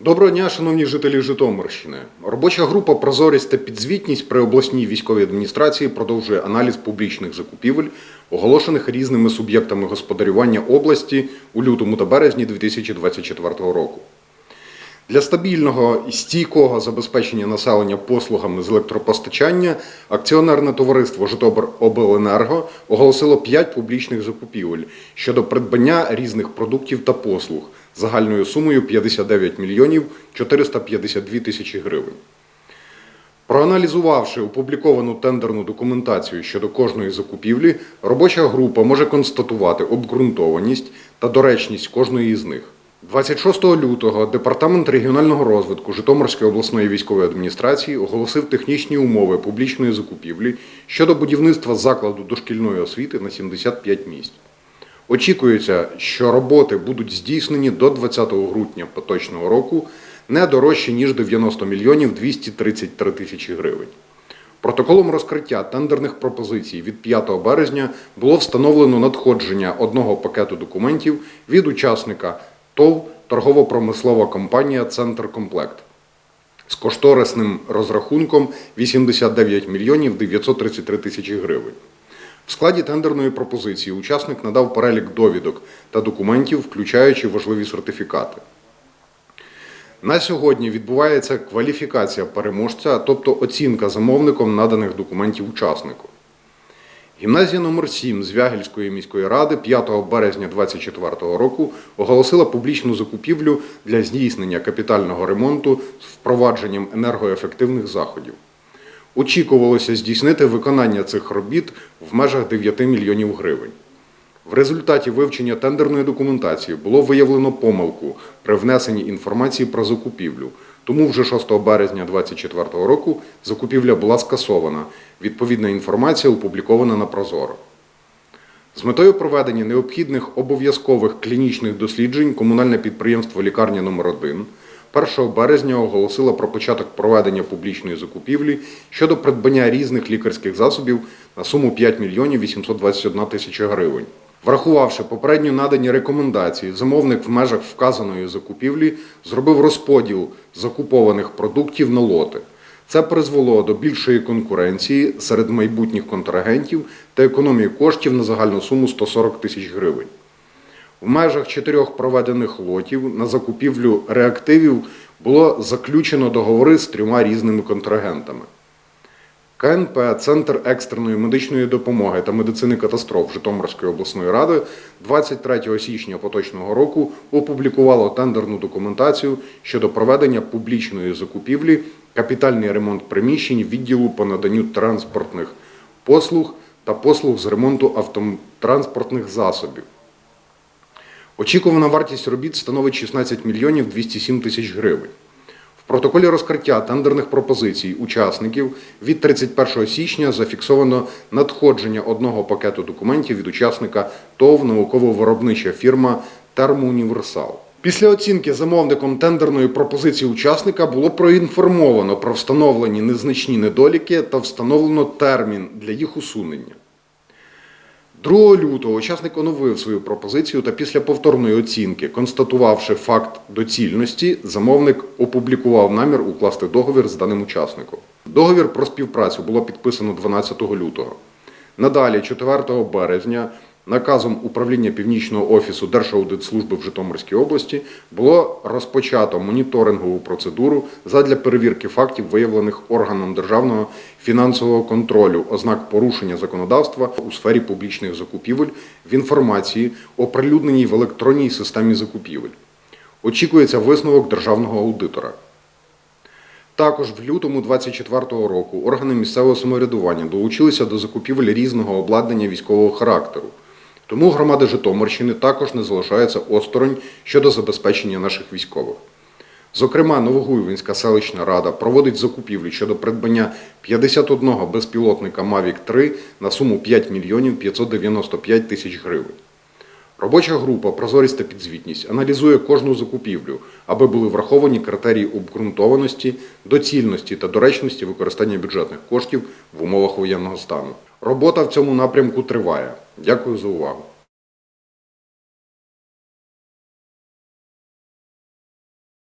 Доброго дня, шановні жителі Житомирщини. Робоча група Прозорість та підзвітність при обласній військовій адміністрації продовжує аналіз публічних закупівель, оголошених різними суб'єктами господарювання області у лютому та березні 2024 року. Для стабільного і стійкого забезпечення населення послугами з електропостачання акціонерне товариство Житомиробленерго оголосило 5 публічних закупівель щодо придбання різних продуктів та послуг загальною сумою 59 мільйонів 452 тисячі гривень. Проаналізувавши опубліковану тендерну документацію щодо кожної закупівлі, робоча група може констатувати обґрунтованість та доречність кожної з них. 26 лютого Департамент регіонального розвитку Житомирської обласної військової адміністрації оголосив технічні умови публічної закупівлі щодо будівництва закладу дошкільної освіти на 75 місць. Очікується, що роботи будуть здійснені до 20 грудня поточного року не дорожче ніж 90 мільйонів 233 тисячі гривень. Протоколом розкриття тендерних пропозицій від 5 березня було встановлено надходження одного пакету документів від учасника ТОВ торгово-промислова компанія Центр Комплект з кошторисним розрахунком 89 мільйонів 933 тисячі гривень. В складі тендерної пропозиції учасник надав перелік довідок та документів, включаючи важливі сертифікати. На сьогодні відбувається кваліфікація переможця, тобто оцінка замовником наданих документів учаснику. Гімназія номер 7 Звягельської міської ради 5 березня 2024 року оголосила публічну закупівлю для здійснення капітального ремонту з впровадженням енергоефективних заходів. Очікувалося здійснити виконання цих робіт в межах 9 мільйонів гривень. В результаті вивчення тендерної документації було виявлено помилку при внесенні інформації про закупівлю. Тому вже 6 березня 2024 року закупівля була скасована. Відповідна інформація опублікована на Прозоро. З метою проведення необхідних обов'язкових клінічних досліджень комунальне підприємство Лікарня номер 1 1 березня оголосило про початок проведення публічної закупівлі щодо придбання різних лікарських засобів на суму 5 мільйонів 821 тисяча гривень. Врахувавши попередньо надані рекомендації, замовник в межах вказаної закупівлі зробив розподіл закупованих продуктів на лоти. Це призвело до більшої конкуренції серед майбутніх контрагентів та економії коштів на загальну суму 140 тисяч гривень. В межах чотирьох проведених лотів на закупівлю реактивів було заключено договори з трьома різними контрагентами. КНП Центр екстреної медичної допомоги та медицини катастроф Житомирської обласної ради 23 січня поточного року опублікувало тендерну документацію щодо проведення публічної закупівлі капітальний ремонт приміщень відділу по наданню транспортних послуг та послуг з ремонту автотранспортних засобів. Очікувана вартість робіт становить 16 мільйонів 207 тисяч гривень. Протоколі розкриття тендерних пропозицій учасників від 31 січня зафіксовано надходження одного пакету документів від учасника ТОВ науково-виробнича фірма Термоуніверсал. Після оцінки замовником тендерної пропозиції учасника було проінформовано про встановлені незначні недоліки та встановлено термін для їх усунення. 2 лютого учасник оновив свою пропозицію та після повторної оцінки, констатувавши факт доцільності, замовник опублікував намір укласти договір з даним учасником. Договір про співпрацю було підписано 12 лютого. Надалі, 4 березня, наказом управління Північного офісу Держаудитслужби в Житомирській області було розпочато моніторингову процедуру задля перевірки фактів, виявлених органом державного фінансового контролю, ознак порушення законодавства у сфері публічних закупівель в інформації, оприлюдненій в електронній системі закупівель. Очікується висновок державного аудитора. Також в лютому 2024 року органи місцевого самоврядування долучилися до закупівель різного обладнання військового характеру. Тому громада Житомирщини також не залишається осторонь щодо забезпечення наших військових. Зокрема, Новогуйвинська селищна рада проводить закупівлі щодо придбання 51 безпілотника Mavic 3 на суму 5 мільйонів 595 тисяч гривень. Робоча група Прозорість та підзвітність аналізує кожну закупівлю, аби були враховані критерії обґрунтованості, доцільності та доречності використання бюджетних коштів в умовах воєнного стану. Робота в цьому напрямку триває. Дякую за увагу.